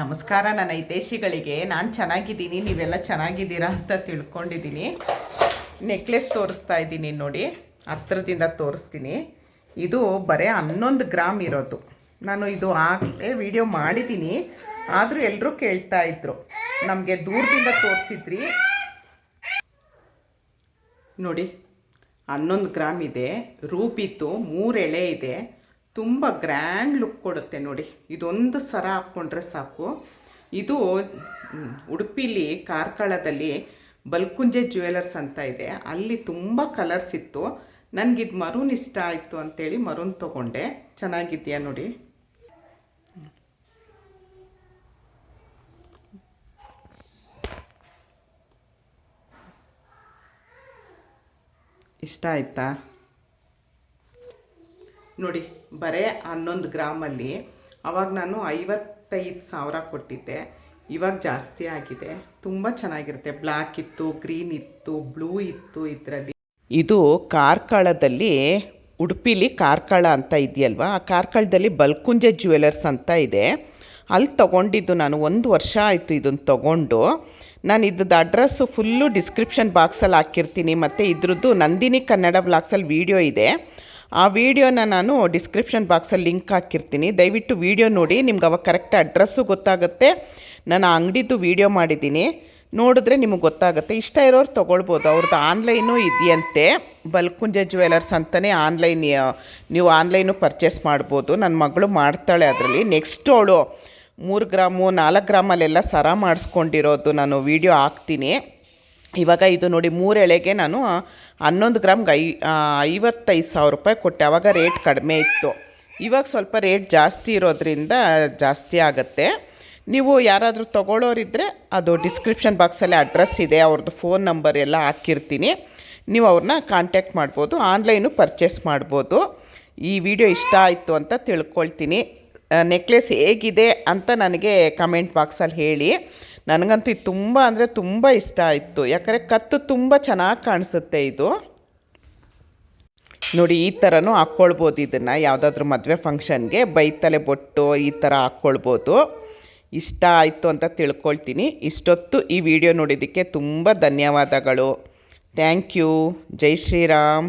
ನಮಸ್ಕಾರ, ನನ್ನ ಹಿತೇಶಿಗಳಿಗೆ ನಾನು ಚೆನ್ನಾಗಿದ್ದೀನಿ, ನೀವೆಲ್ಲ ಚೆನ್ನಾಗಿದ್ದೀರಾ ಅಂತ ತಿಳ್ಕೊಂಡಿದ್ದೀನಿ. ನೆಕ್ಲೆಸ್ ತೋರಿಸ್ತಾ ಇದ್ದೀನಿ ನೋಡಿ, ಹತ್ರದಿಂದ ತೋರಿಸ್ತೀನಿ. ಇದು ಬರೀ ಹನ್ನೊಂದು ಗ್ರಾಮ್ ಇರೋದು. ನಾನು ಇದು ಆಗಲೇ ವಿಡಿಯೋ ಮಾಡಿದ್ದೀನಿ. ಆದರೂ ಎಲ್ಲರೂ ಕೇಳ್ತಾ ಇದ್ರು. ನಮಗೆ ದೂರದಿಂದ ತೋರಿಸಿದ್ರಿ. ನೋಡಿ, ಹನ್ನೊಂದು ಗ್ರಾಮ್ ಇದೆ. ರೂಪಿತ್ತು ಮೂರು ಎಳೆ ಇದೆ. ತುಂಬ ಗ್ರ್ಯಾಂಡ್ ಲುಕ್ ಕೊಡುತ್ತೆ ನೋಡಿ. ಇದೊಂದು ಸರ ಹಾಕ್ಕೊಂಡ್ರೆ ಸಾಕು. ಇದು ಉಡುಪಿಲಿ, ಕಾರ್ಕಳದಲ್ಲಿ ಬಲ್ಕುಂಜೆ ಜ್ಯುವೆಲರ್ಸ್ ಅಂತ ಇದೆ. ಅಲ್ಲಿ ತುಂಬ ಕಲರ್ಸ್ ಇತ್ತು. ನನಗಿದು ಮರೂನ್ ಇಷ್ಟ ಆಯಿತು ಅಂತೇಳಿ ಮರೂನ್ ತೊಗೊಂಡೆ. ಚೆನ್ನಾಗಿದೆಯಾ ನೋಡಿ? ಇಷ್ಟ ಆಯ್ತಾ? ನೋಡಿ, ಬರೇ ಹನ್ನೊಂದು ಗ್ರಾಮಲ್ಲಿ ಅವಾಗ ನಾನು ಐವತ್ತೈದು ಸಾವಿರ ಕೊಟ್ಟಿದ್ದೆ. ಇವಾಗ ಜಾಸ್ತಿ ಆಗಿದೆ. ತುಂಬ ಚೆನ್ನಾಗಿರುತ್ತೆ. ಬ್ಲ್ಯಾಕ್ ಇತ್ತು, ಗ್ರೀನ್ ಇತ್ತು, ಬ್ಲೂ ಇತ್ತು ಇದರಲ್ಲಿ. ಇದು ಕಾರ್ಕಳದಲ್ಲಿ, ಉಡುಪಿಲಿ ಕಾರ್ಕಳ ಅಂತ ಇದೆಯಲ್ವಾ? ಆ ಕಾರ್ಕಳದಲ್ಲಿ ಬಲ್ಕುಂಜೆ ಜ್ಯುವೆಲರ್ಸ್ ಅಂತ ಇದೆ. ಅಲ್ಲಿ ತೊಗೊಂಡಿದ್ದು ನಾನು. ಒಂದು ವರ್ಷ ಆಯಿತು ಇದನ್ನು ತೊಗೊಂಡು. ನಾನು ಇದ್ರದ್ದು ಅಡ್ರೆಸ್ಸು ಫುಲ್ಲು ಡಿಸ್ಕ್ರಿಪ್ಷನ್ ಬಾಕ್ಸಲ್ಲಿ ಹಾಕಿರ್ತೀನಿ. ಮತ್ತು ಇದ್ರದ್ದು ನಂದಿನಿ ಕನ್ನಡ ಬ್ಲಾಕ್ಸಲ್ಲಿ ವೀಡಿಯೋ ಇದೆ. ಆ ವಿಡಿಯೋನ ನಾನು ಡಿಸ್ಕ್ರಿಪ್ಷನ್ ಬಾಕ್ಸಲ್ಲಿ ಲಿಂಕ್ ಹಾಕಿರ್ತೀನಿ. ದಯವಿಟ್ಟು ವಿಡಿಯೋ ನೋಡಿ, ನಿಮ್ಗೆ ಅವಾಗ ಕರೆಕ್ಟ್ ಅಡ್ರೆಸ್ಸು ಗೊತ್ತಾಗುತ್ತೆ. ನಾನು ಆ ಅಂಗಡಿದು ವಿಡಿಯೋ ಮಾಡಿದ್ದೀನಿ. ನೋಡಿದ್ರೆ ನಿಮಗೆ ಗೊತ್ತಾಗುತ್ತೆ. ಇಷ್ಟ ಇರೋರು ತೊಗೊಳ್ಬೋದು. ಅವ್ರದ್ದು ಆನ್ಲೈನು ಇದೆಯಂತೆ. ಬಲ್ಕುಂಜ ಜ್ಯುವೆಲರ್ಸ್ ಅಂತಲೇ ಆನ್ಲೈನ್, ನೀವು ಆನ್ಲೈನು ಪರ್ಚೇಸ್ ಮಾಡ್ಬೋದು. ನನ್ನ ಮಗಳು ಮಾಡ್ತಾಳೆ ಅದರಲ್ಲಿ. ನೆಕ್ಸ್ಟ್ ಅವಳು ಮೂರು ಗ್ರಾಮು, ನಾಲ್ಕು ಗ್ರಾಮಲ್ಲೆಲ್ಲ ಸರ ಮಾಡಿಸ್ಕೊಂಡಿರೋದು. ನಾನು ವಿಡಿಯೋ ಹಾಕ್ತೀನಿ. ಇವಾಗ ಇದು ನೋಡಿ ಮೂರು ಎಳೆಗೆ ನಾನು ಹನ್ನೊಂದು ಗ್ರಾಮ್ಗೆ ಐ ಐವತ್ತೈದು ಸಾವಿರ ರೂಪಾಯಿ ಕೊಟ್ಟೆ. ಆವಾಗ ರೇಟ್ ಕಡಿಮೆ ಇತ್ತು. ಇವಾಗ ಸ್ವಲ್ಪ ರೇಟ್ ಜಾಸ್ತಿ ಇರೋದ್ರಿಂದ ಜಾಸ್ತಿ ಆಗುತ್ತೆ. ನೀವು ಯಾರಾದರೂ ತೊಗೊಳ್ಳೋರಿದ್ದರೆ ಅದು ಡಿಸ್ಕ್ರಿಪ್ಷನ್ ಬಾಕ್ಸಲ್ಲಿ ಅಡ್ರೆಸ್ ಇದೆ, ಅವ್ರದ್ದು ಫೋನ್ ನಂಬರ್ ಎಲ್ಲ ಹಾಕಿರ್ತೀನಿ. ನೀವು ಅವ್ರನ್ನ ಕಾಂಟ್ಯಾಕ್ಟ್ ಮಾಡ್ಬೋದು, ಆನ್ಲೈನು ಪರ್ಚೇಸ್ ಮಾಡ್ಬೋದು. ಈ ವಿಡಿಯೋ ಇಷ್ಟ ಆಯಿತು ಅಂತ ತಿಳ್ಕೊಳ್ತೀನಿ. ನೆಕ್ಲೆಸ್ ಹೇಗಿದೆ ಅಂತ ನನಗೆ ಕಮೆಂಟ್ ಬಾಕ್ಸಲ್ಲಿ ಹೇಳಿ. ನನಗಂತೂ ಇದು ತುಂಬ ಅಂದರೆ ತುಂಬ ಇಷ್ಟ ಆಯಿತು. ಯಾಕಂದರೆ ಕತ್ತು ತುಂಬ ಚೆನ್ನಾಗಿ ಕಾಣಿಸುತ್ತೆ ಇದು. ನೋಡಿ, ಈ ಥರನೂ ಹಾಕ್ಕೊಳ್ಬೋದು ಇದನ್ನು. ಯಾವುದಾದ್ರೂ ಮದುವೆ ಫಂಕ್ಷನ್ಗೆ ಬೈತಲೆ ಬೊಟ್ಟು ಈ ಥರ ಹಾಕ್ಕೊಳ್ಬೋದು. ಇಷ್ಟ ಆಯಿತು ಅಂತ ತಿಳ್ಕೊಳ್ತೀನಿ. ಇಷ್ಟೊತ್ತು ಈ ವಿಡಿಯೋ ನೋಡಿದ್ದಕ್ಕೆ ತುಂಬ ಧನ್ಯವಾದಗಳು. Thank you. ಜೈ ಶ್ರೀರಾಮ್.